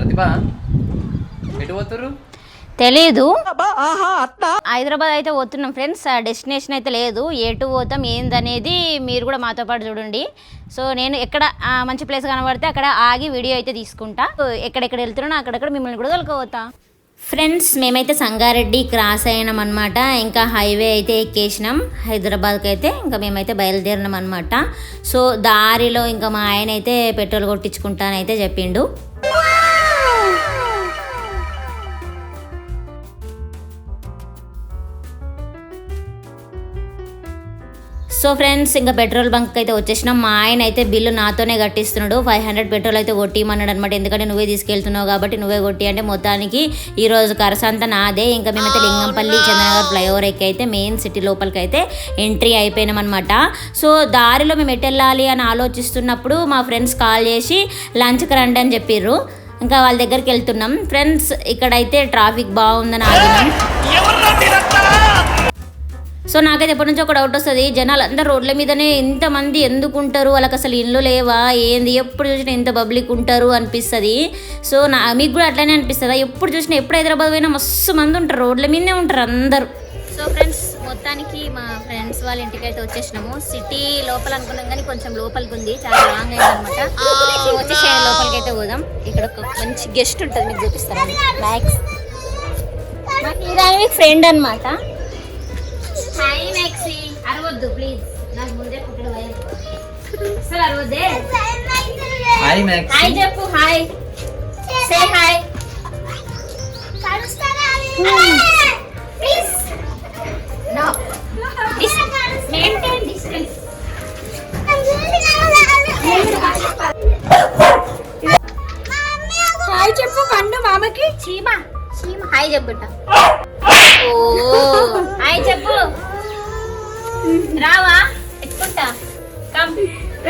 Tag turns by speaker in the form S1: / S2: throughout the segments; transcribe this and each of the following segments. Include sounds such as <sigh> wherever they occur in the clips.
S1: ప్రతిభ? ఎటు
S2: తెలీదు. హైదరాబాద్ అయితే పోతున్నాం ఫ్రెండ్స్. డెస్టినేషన్ అయితే లేదు. ఎటు పోతాం ఏందనేది మీరు కూడా మాతో పాటు చూడండి. సో నేను ఎక్కడ మంచి ప్లేస్ కనబడితే అక్కడ ఆగి వీడియో అయితే తీసుకుంటా. సో ఎక్కడెక్కడ వెళ్తున్నానో అక్కడక్కడ మిమ్మల్ని కూడా తొలకపోతా ఫ్రెండ్స్ మేమైతే సంగారెడ్డి క్రాస్ అయినాం అనమాట ఇంకా హైవే అయితే ఎక్కేసినాం. హైదరాబాద్కి అయితే ఇంకా మేమైతే బయలుదేరినాం అనమాట సో దారిలో ఇంకా మా ఆయన అయితే పెట్రోల్ కొట్టించుకుంటానైతే చెప్పిండు. సో ఫ్రెండ్స్ ఇంకా పెట్రోల్ బంక్ అయితే వచ్చేసినాం. మా ఆయన అయితే బిల్లు నాతోనే కట్టిస్తున్నాడు. ఫైవ్ హండ్రెడ్ పెట్రోల్ అయితే కొట్టిమన్నాడు అనమాట ఎందుకంటే నువ్వే తీసుకెళ్తున్నావు కాబట్టి నువ్వే కొట్టి అంటే మొత్తానికి ఈ రోజు కరసంతా నాదే. ఇంకా మేమైతే లింగంపల్లి చంద్రనగర్ ఫ్లైఓవర్ ఎక్కి అయితే మెయిన్ సిటీ లోపలికి అయితే ఎంట్రీ అయిపోయినాం అనమాట సో దారిలో మేము ఎటు వెళ్ళాలి అని ఆలోచిస్తున్నప్పుడు మా ఫ్రెండ్స్ కాల్ చేసి లంచ్కి రండి అని చెప్పిర్రు. ఇంకా వాళ్ళ దగ్గరికి వెళ్తున్నాం. ఫ్రెండ్స్ ఇక్కడైతే ట్రాఫిక్ బాగుందని ఆగినాం. సో నాకైతే ఎప్పటి నుంచో ఒక డౌట్ వస్తుంది. జనాలు అందరు రోడ్ల మీదనే ఇంతమంది ఎందుకు ఉంటారు వాళ్ళకి అసలు ఇల్లు లేవా? ఏంది? ఎప్పుడు చూసినా ఇంత పబ్లిక్ ఉంటారు అనిపిస్తుంది. సో నా మీకు కూడా అట్లనే అనిపిస్తుందా? ఎప్పుడు చూసినా ఎప్పుడు హైదరాబాద్ పోయినా మస్తు మంది ఉంటారు. రోడ్ల మీదనే ఉంటారు అందరు. సో ఫ్రెండ్స్ మొత్తానికి మా ఫ్రెండ్స్ వాళ్ళ ఇంటికి అయితే వచ్చేసినాము. సిటీ లోపల అనుకున్నాం కానీ కొంచెం లోపలికి ఉంది. చాలా లాంగ్ అయింది అనమాట వచ్చేసి లోపలికి అయితే పోదాం. ఇక్కడ ఒక మంచి గెస్ట్ ఉంటుంది. మీకు చూపిస్తారా మ్యాక్స్ మీకు ఫ్రెండ్ మ్యాక్సీ అరవద్దు ప్లీజ్ నాకు ముందే పుట్టడు భయం. అసలు అరవద్దే
S1: హాయ్ మ్యాక్స్
S2: హాయ్ చెప్పు. హాయ్ సే హాయ్ ప్లీజ్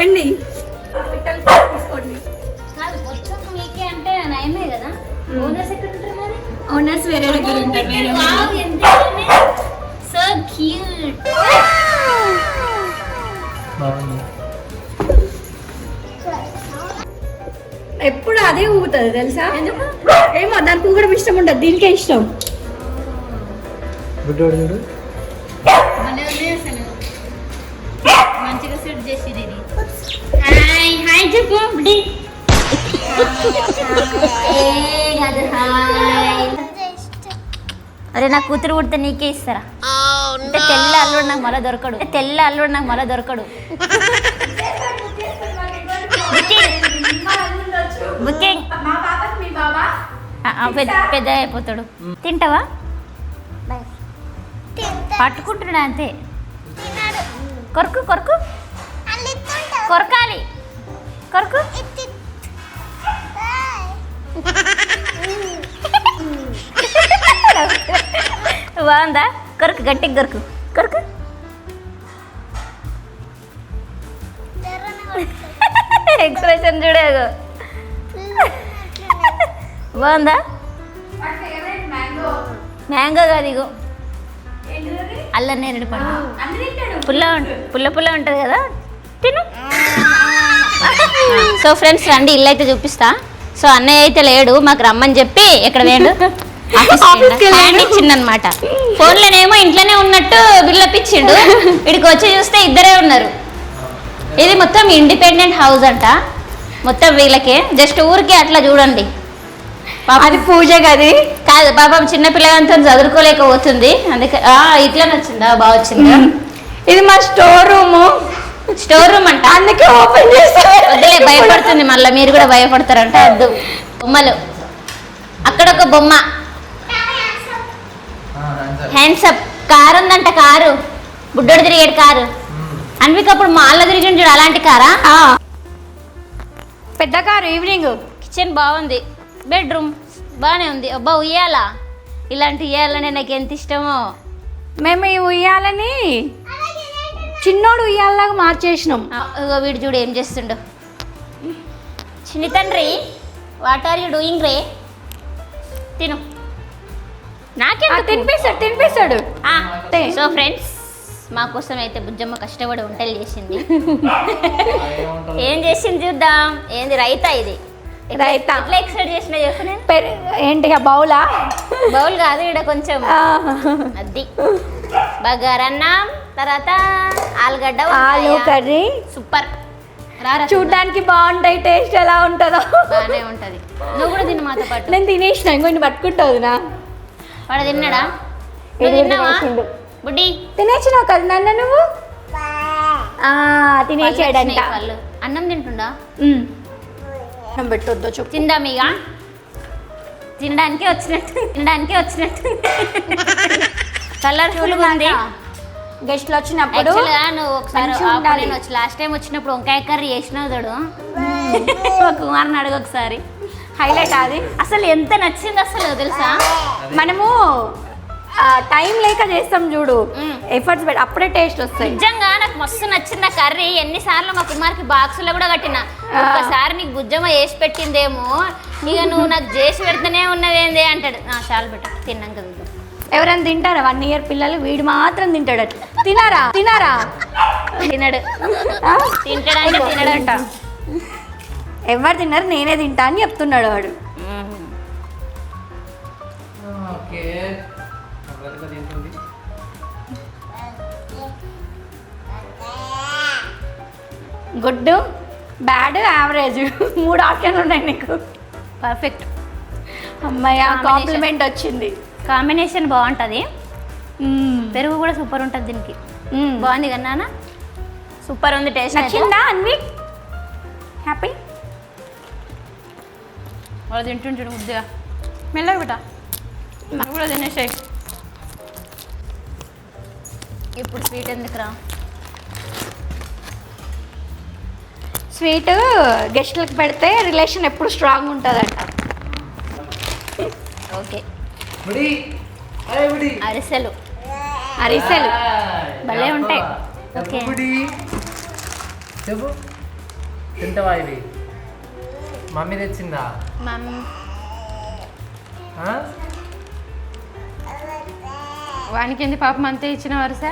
S3: రండి.
S2: కాదు మొత్తం మీకే అంటే నయమే కదా? ఓనర్స్ ఎక్కడ ఉంటారు మరి?
S3: ఓనర్స్ వేరే దగ్గర ఉంటారు వేరే వాళ్ళు.
S2: సో క్యూట్
S1: బాగుంది.
S3: ఎప్పుడు అదే ఊగుతుంది తెలుసా? ఏమో దానికి ఊగడం ఇష్టం ఉండదు దీనికే ఇష్టం.
S2: హాయ్ అరే నా కూతురు పుడితే నీకే ఇస్తారా? అంటే తెల్ల అల్లుడు నాకు మళ్ళీ దొరకడు. తెల్ల అల్లుడు నాకు మళ్ళీ దొరకడు. బుకింగ్. పెద్ద పెద్ద అయిపోతాడు. తింటావా? పట్టుకుంటున్నా అంతే. కొరకు కొరకు. కొరకాలి కొరకు? బాగుందా కొరకు గట్టి కొరకు. కొరకు. ఎక్స్ప్రెషన్ చూడేగో బాగుందా? మ్యాంగో కాదు ఇగో. అల్ల నేరేడు పండు. పుల్ల పుల్ల పుల్ల ఉంటుంది కదా? తిను. సో ఫ్రెండ్స్ రండి ఇల్లు అయితే చూపిస్తా. సో అన్నయ్య అయితే లేడు మాకు రమ్మని చెప్పి ఎక్కడ లేడు హ్యాండ్ ఇచ్చిండు అనమాట ఫోన్లోనేమో ఇంట్లోనే ఉన్నట్టు బిల్డప్ ఇచ్చిండు ఇక్కడికి వచ్చి చూస్తే ఇద్దరే ఉన్నారు. ఇది మొత్తం ఇండిపెండెంట్ హౌస్ అంట. మొత్తం వీళ్ళకే. జస్ట్ ఊరికే అట్లా చూడండి.
S3: అది పూజ గది
S2: కాదు పాపం చిన్న పిల్లగాంతో చదువుకోలేకపోతుంది. అందుకే ఆ, ఇట్లానే వచ్చిందా? బాగా వచ్చిందా?
S3: ఇది మా స్టోర్ రూమ్.
S2: స్టోర్ రూమ్ అంట.
S3: అందుకే ఓపెన్
S2: వద్దులే భయపడుతుంది మళ్ళీ. మీరు కూడా భయపడతారంట. వద్దు. బొమ్మలు. అక్కడ ఒక బొమ్మ. హ్యాండ్సప్ కారు ఉందంట కారు. బుడ్డోడు తిరిగాడు కారు. అన్విక అప్పుడు మాల్లో తిరిగి చూడు అలాంటి కారా?
S3: పెద్ద కారు ఈవినింగ్
S2: కిచెన్ బాగుంది. బెడ్రూమ్ బాగానే ఉంది. అబ్బా ఉయ్యాలా. ఇలాంటి ఉయ్యాలనే నాకు ఎంత ఇష్టమో.
S3: మేము ఈ ఉయ్యాలని చిన్నోడు ఉయ్యాలలాగా మార్చేసినాం.
S2: వీడు చూడు ఏం చేస్తుండో. చిన్ని తండ్రి వాట్ ఆర్ యూ డూయింగ్ రే? తిను. నాకే
S3: తినిపిస్తాడు తినిపిస్తాడు.
S2: సో ఫ్రెండ్స్ మా కోసం అయితే బుజ్జమ్మ కష్టపడి వంటలు చేసింది. <laughs> ఏం చేసింది చూద్దాం. ఏంది రైతా ఇది?
S3: రైతా.
S2: ఎట్లా ఎక్సైడ్ చేసిన చెప్పు
S3: ఏంటి బౌలా?
S2: బౌల్ కాదు ఇక్కడ కొంచెం. అది. బగారన్నం తర్వాత ఆలుగడ్డ
S3: ఆలు. కర్రీ.
S2: సూపర్. రారా
S3: చూడ్డానికి బాగుంటాయి టేస్ట్ ఎలా ఉంటుందో.
S2: బాగానే ఉంటది. నువ్వు కూడా తిను మాతో పాటు.
S3: నేను తినేసిన ఇంకొన్ని పట్టుకుంటుంది నా
S2: వాడు తిన్నాడా? నువ్వు తిన్నావా. బుడ్డి.
S3: తినేసినావు కదా నాన్న నువ్వు? తినేసాడంట.
S2: అన్నం తింటుండా.
S3: అన్నం పెట్టొద్దు చెప్పు.
S2: తిందాం ఇక తినడానికే వచ్చినట్టు తినడానికే వచ్చినట్టు. కలర్ఫుల్ ఉంది.
S3: గెస్ట్లు వచ్చినప్పుడు
S2: నువ్వు ఒకసారి. నేను వచ్చి లాస్ట్ టైం వచ్చినప్పుడు వంకాయ కర్రీ చేసినావు చూడు. <laughs> కుమార్ని అడుగు ఒకసారి.
S3: హైలైట్ అది.
S2: అసలు ఎంత నచ్చింది అసలు తెలుసా?
S3: మనము టైం లేక చేస్తాం చూడు. ఎఫర్ట్స్ పెట్టి అప్పుడే టేస్ట్ వస్తాయి.
S2: నిజంగా నాకు మస్తు నచ్చింది ఆ కర్రీ. ఎన్నిసార్లు మా కుమార్కి బాక్సులో కూడా కట్టిన. ఒక్కసారి నీకు బుజ్జమ్మ వేసి పెట్టిందేమో. ఇక నువ్వు నాకు చేసి పెడితేనే ఉన్నదేంది అంటాడు. "ఆ, చాలు బిడ్డ తిన్నాక చూద్దాం
S3: ఎవరైనా తింటారా? వన్ ఇయర్ పిల్లలు వీడు మాత్రం తింటాడు. అట్లా తినారా? తినారా?
S2: తినడు? తింటాడంటే తినడంట.
S3: ఎవరు తిన్నారు నేనే తింటా అని చెప్తున్నాడు వాడు. Good bad average. మూడు ఆప్షన్లు ఉన్నాయి నీకు.
S2: పర్ఫెక్ట్.
S3: అమ్మాయి. కాంప్లిమెంట్ వచ్చింది.
S2: కాంబినేషన్ బాగుంటుంది. పెరుగు కూడా సూపర్ ఉంటుంది దీనికి. బాగుంది కదా నాన్న సూపర్ ఉంది టేస్ట్
S3: నచ్చిందా అన్వి? హ్యాపీ
S2: వాళ్ళు తింటుంటాడు ముద్దుగా మెల్లగా బిడ్డ నువ్వు కూడా తినేసాయి ఇప్పుడు స్వీట్ ఎందుకురా
S3: స్వీట్ గెస్ట్లకు పెడితే రిలేషన్ ఎప్పుడు స్ట్రాంగ్ ఉంటుందంట.
S2: ఓకే.
S1: బుడి అరే బుడి
S2: అరిసెలు.
S3: అరిసెలు.
S2: భలే ఉంటాయి. ఓకే.
S1: బుడి చెప్పు. తింటావా ఇవి? మమ్మీ తెచ్చిందా?
S2: వానికి ఏంది పాపం అంతే ఇచ్చిన వరుస?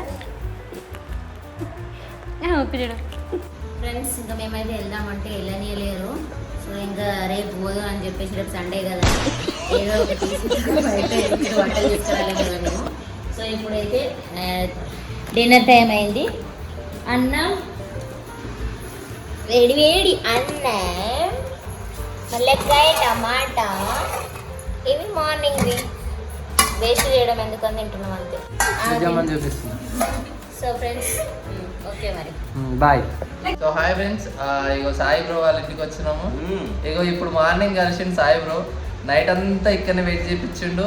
S2: ఒప్పిడు ఫ్రెండ్స్ ఇంకా మేమైతే వెళ్దామంటే వెళ్ళనియలేరు. సో ఇంకా రేపు పోదు అని చెప్పేసి రేపు సండే కదా. ఏదో ఒకటి బయట ఎక్కడ వంటలు తీసుకురాలి కదా మేము. సో ఇప్పుడైతే డిన్నర్ టైం అయింది. అన్నం వేడి వేడి అన్నం. మల్లెకాయ టమాటా. ఇవి మార్నింగ్వి వేస్ట్ చేయడం ఎందుకని తింటున్నాం అంతే. సో ఫ్రెండ్స్ ఓకే మరి.
S1: బాయ్. సో హాయ్ ఫ్రెండ్స్ ఇగో సాయి బ్రో వాళ్ళ ఇంటికి వచ్చినాము. ఇగో ఇప్పుడు మార్నింగ్ కలిసిండు సాయి బ్రో. నైట్ అంతా ఇక్కడనే వెయిట్ చేయించిండు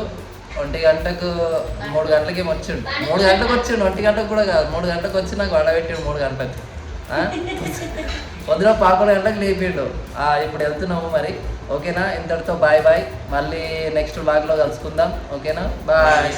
S1: ఒంటి గంటకు మూడు గంటలకి ఏమో వచ్చిండు. మూడు గంటలకు వచ్చిండు ఒంటి గంటకు కూడా కాదు. మూడు గంటలకు వచ్చి నాకు వడబెట్టిండు మూడు గంటలకు? పొద్దున పదకొండు గంటలకు లేపిండు. ఇప్పుడు వెళ్తున్నాము మరి. ఓకేనా? ఇంతటితో బాయ్ బాయ్. మళ్ళీ నెక్స్ట్ బ్లాగ్లో కలుసుకుందాం. ఓకేనా? బాయ్.